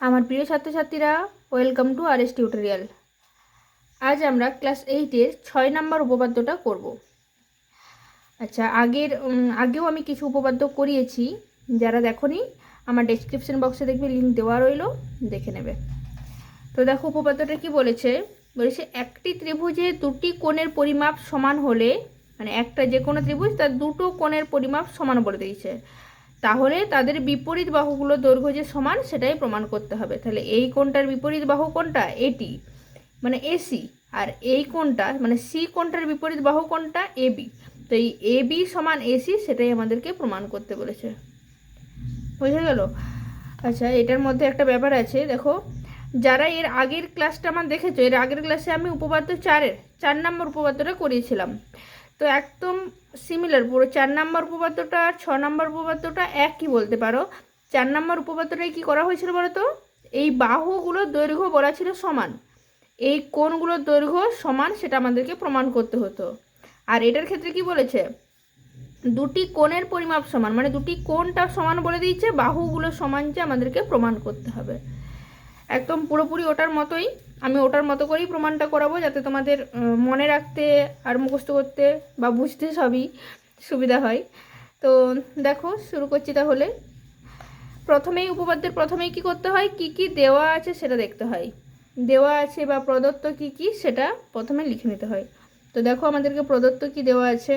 আমার প্রিয় ছাত্রছাত্রীরা welcome to R S tutorial আজ আমরা ক্লাস এইটের ছয় নাম্বার উপপাদ্যটা করব। আচ্ছা আগের আগেও আমি কিছু উপপাদ্য করিয়েছি, যারা দেখনি, আমার ডেসক্রিপশন বক্সে দেখবে লিঙ্ক দেওয়া রইল, দেখে নেবে। তো দেখো, উপপাদ্যটা কি বলেছে? বলেছে, একটি ত্রিভুজে দুটি কোণের পরিমাপ সমান হলে মানে একটা যে কোনো ত্রিভুজ, তার দুটো কোণের পরিমাপ সমান বলে দিয়েছে। তাহলে তাদের বিপরীত বাহুগুলো দৈর্ঘ্য যে সমান, সেটাই প্রমাণ করতে হবে। তাহলে এই কোণটার বিপরীত বাহু কোনটা এটি মানে এসি আর এই কোণটা মানে সি কোণটার বিপরীত বাহু কোনটা এবি তো এই এবি সমান এসি সেটাই আমাদেরকে প্রমাণ করতে বলেছে। বুঝে গেল? আচ্ছা এটার মধ্যে একটা ব্যাপার আছে, দেখো। যারা এর আগের ক্লাসটা আমার দেখেছ, এর আগের ক্লাসে আমি উপপাদ্য চারের, চার নম্বর উপপাদ্যটা করিয়েছিলাম। তো একদম সিমিলার পুরো চার নম্বর উপপাদ্যটা আর ছ নম্বর উপপাদ্যটা একই বলতে পারো। চার নম্বর উপপাদ্যটায় কি করা হয়েছিল বলো তো? এই বাহুগুলোর দৈর্ঘ্য বলা ছিল সমান। এই কোণগুলোর দৈর্ঘ্য সমান সেটা আমাদেরকে প্রমাণ করতে হতো। আর এটার ক্ষেত্রে কি বলেছে? দুটি কোণের পরিমাপ সমান মানে দুটি কোণটা সমান বলে দিয়েছে, বাহুগুলো সমান যে আমাদেরকে প্রমাণ করতে হবে। একদম পুরোপুরি ওটার মতোই। আমি ওটার মতো করেই প্রমাণটা করাবো যাতে তোমাদের মনে রাখতে আর মুখস্থ করতে বা বুঝতে সবই সুবিধা হয়। তো দেখো, শুরু করছি তাহলে। প্রথমেই উপপাদ্যের প্রথমেই কি করতে হয়? কি কি দেওয়া আছে সেটা দেখতে হয়। দেওয়া আছে বা প্রদত্ত কি কি সেটা প্রথমে লিখে নিতে হয়। তো দেখো আমাদেরকে প্রদত্ত কি দেওয়া আছে।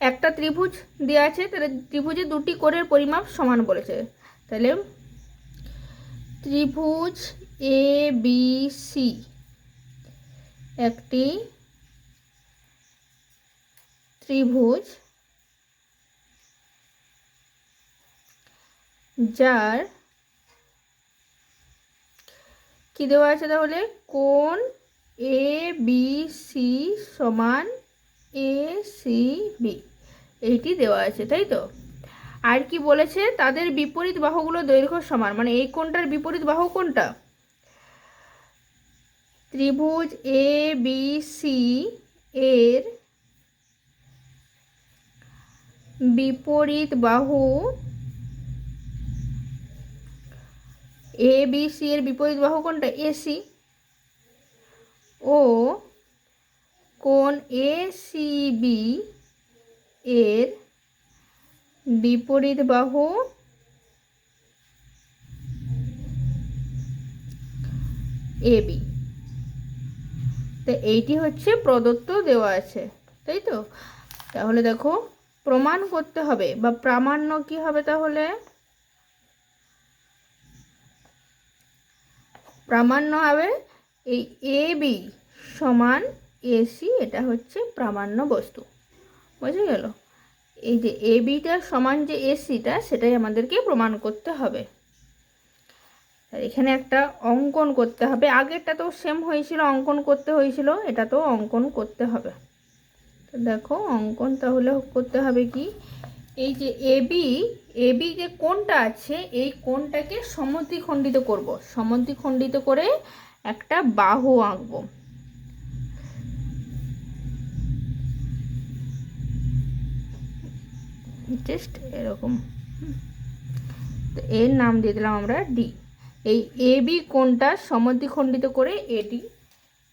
একটা ত্রিভুজ দেওয়া আছে, তাহলে ত্রিভুজে দুটি কোণের পরিমাপ সমান বলেছে। তাহলে ত্রিভুজ এ বি সি একটি ত্রিভুজ যার কি দেওয়া আছে তাহলে? কোণ এ বি সি সমান এ সি বি এইটি দেওয়া আছে, তাই তো? আর কি বলেছে? তাদের বিপরীত বাহুগুলো দৈর্ঘ্য সমান। মানে এই কোনটার বিপরীত বাহু কোনটা ত্রিভুজ এ বি সি এর বিপরীত বাহু এ বি সি এর বিপরীত বাহু কোনটা এসি ও কোন এ সি বি এর বিপরীত বাহু এ বি। তো এইটি হচ্ছে প্রদত্ত দেওয়া আছে, তাই তো? তাহলে দেখো, প্রমাণ করতে হবে, বা প্রামাণ্য কি হবে তাহলে? প্রামাণ্য হবে এই এ বি সমান এসি এটা হচ্ছে প্রামাণ্য বস্তু। বুঝে গেল? এই যে এ বিটা সমান যে এসিটা সেটাই আমাদেরকে প্রমাণ করতে হবে। এখানে একটা অঙ্কন করতে হবে। আগেরটা তো সেম হয়েছিল, অঙ্কন করতে হয়েছিল, এটা তো অঙ্কন করতে হবে। তো দেখো, অঙ্কন তাহলে করতে হবে কি? এই যে এবি এবি যে কোনটা আছে, এই কোণটাকে সমদ্বিখণ্ডিত করব। সমদ্বিখণ্ডিত করে একটা বাহু আঁকবো। জাস্ট এরকম। তো এর নাম দিয়ে দিলাম আমরা ডি এই এ বি কোণটা সমদ্বিখণ্ডিত করে এডি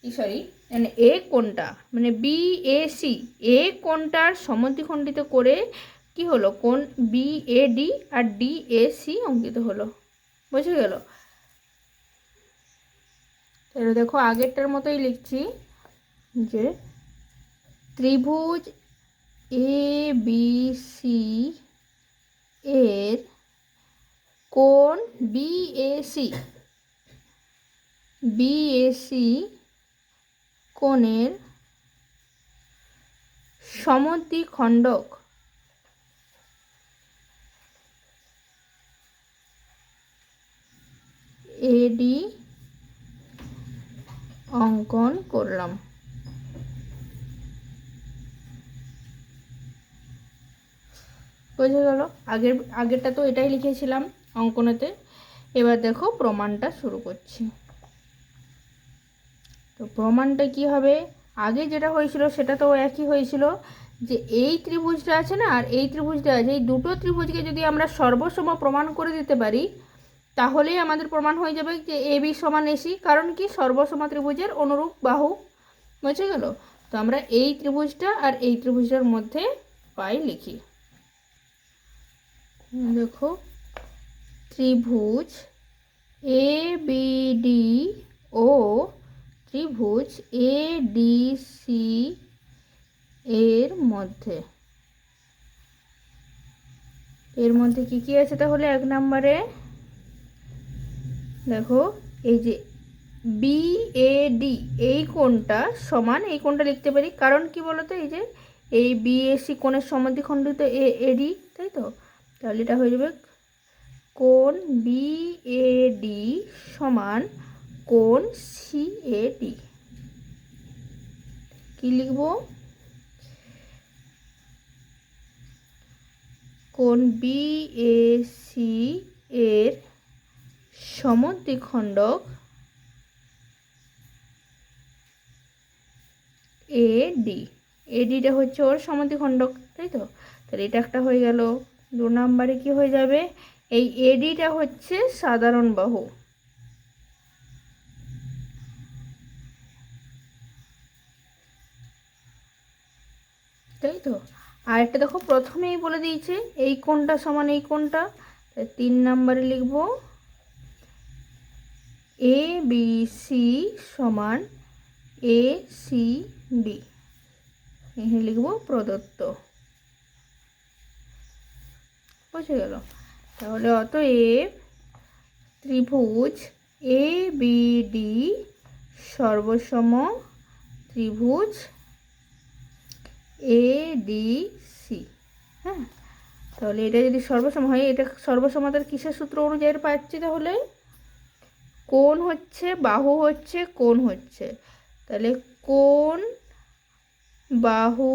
সরি মানে এ কোনটা মানে বি এ সি এ কোণটার সমদ্বিখণ্ডিত করে কি হলো? কোন B A D R D A C অঙ্কিত হলো। বুঝে গেল? তাহলে দেখো আগেরটার মতোই লিখছি যে ত্রিভুজ এ বি সি এর কোণ বিএসি বিএসি কোণের সমদ্বিখণ্ডক। এডি অঙ্কন করলাম। বোঝা গেল। আগের, আগেরটা তো এটাই লিখেছিলাম অঙ্কনেতে। এবার দেখো প্রমাণটা শুরু করছি। তো প্রমাণটা কি হবে? আগে যেটা হয়েছিল সেটা তো একই হয়েছিল যে এই ত্রিভুজটা আছে না, আর এই ত্রিভুজটা আছে। এই দুটো ত্রিভুজকে যদি আমরা সর্বসম প্রমাণ করে দিতে পারি, তাহলেই আমাদের প্রমাণ হয়ে যাবে যে এ, বি সমান এসি কারণ কি? সর্বসম ত্রিভুজের অনুরূপ বাহু। বুঝে গেল? তো আমরা এই ত্রিভুজটা আর এই ত্রিভুজটার মধ্যে পাই লিখি। দেখো, ত্রিভুজ এ বি ডি ও ত্রিভুজ এ ডি সি এর মধ্যে। এর মধ্যে কি কি আছে তাহলে এক নম্বরে? দেখো, এই যে বি এ ডি এই কোণটা সমান, এই কোণটা লিখতে পারি। কারণ কি বলতো? এই যে এই বি এ সি কোণের সমাধিখণ্ডিত এ এডি তাই তো? তাহলে এটা হয়ে যাবে কোন বি এ ডি সমান কোন সি এ ডি কি লিখব? কোন বি এ সি এর সমদ্বিখণ্ডক এ ডি এডিটা হচ্ছে ওর সমদ্বিখণ্ডক, তাই তো? তাহলে এটা একটা হয়ে গেল। দু নম্বরে কি হয়ে যাবে? এই এডিটা হচ্ছে সাধারণ বাহু। তাই তো? আর একটা দেখো, প্রথমেই বলে দিয়েছে, এই কোণটা সমান এই তাই তিন নম্বরে লিখব এ বি সি সমান এ সি বি এখানে লিখব প্রদত্ত। বুঝে গেল। তাহলে অতএব ত্রিভুজ এ বি ডি সর্বসম ত্রিভুজ এ ডি সি হ্যাঁ? তাহলে এটা যদি সর্বসম হয়, এটা সর্বসমতার কিসের সূত্র অনুযায়ী পাচ্ছি তাহলে? কোন হচ্ছে, বাহু হচ্ছে কোন হচ্ছে। তাহলে কোন বাহু,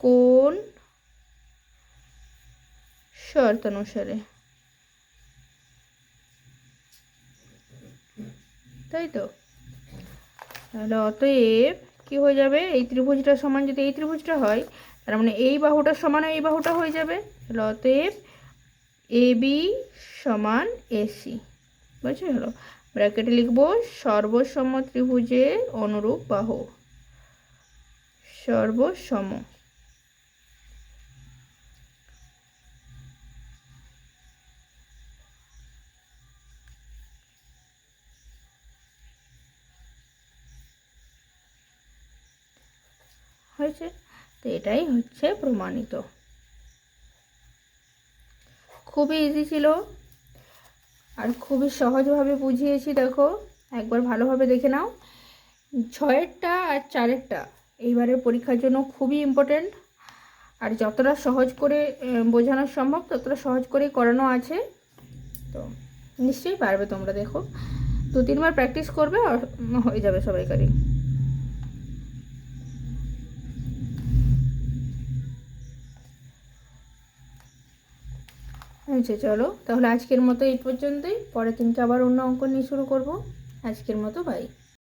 কোণ শর্ত অনুসারে তাই তো? তাহলে অতএব কি হয়ে যাবে? এই ত্রিভুজটা সমান যদি এই ত্রিভুজটা হয়, তার মানে এই বাহুটা সমান এই বাহুটা হয়ে যাবে। তাহলে অতএব এ বি সমান এসি বুঝতে হলো ব্র্যাকেটে লিখব, সর্বসম ত্রিভুজের অনুরূপ বাহু। সর্বসম। হয়েছে। তো এটাই হচ্ছে প্রমাণিত। খুবই ইজি ছিল। আর খুবই সহজভাবে বুঝিয়েছি, দেখো। একবার ভালোভাবে দেখে নাও। ছয়েরটা আর চারেরটা এইবারের পরীক্ষার জন্য খুবই ইম্পর্টেন্ট আর যতটা সহজ করে বোঝানো সম্ভব, ততটা সহজ করেই করানো আছে। তো নিশ্চয়ই পারবে তোমরা, দেখো। দু তিনবার প্র্যাকটিস করবে হয়ে যাবে সবাইকারই। আচ্ছা চলো। তাহলে আজকের মতো এই পর্যন্তই। পরের দিনকে আবার অন্য অঙ্ক নিয়ে শুরু করব। আজকের মতো বাই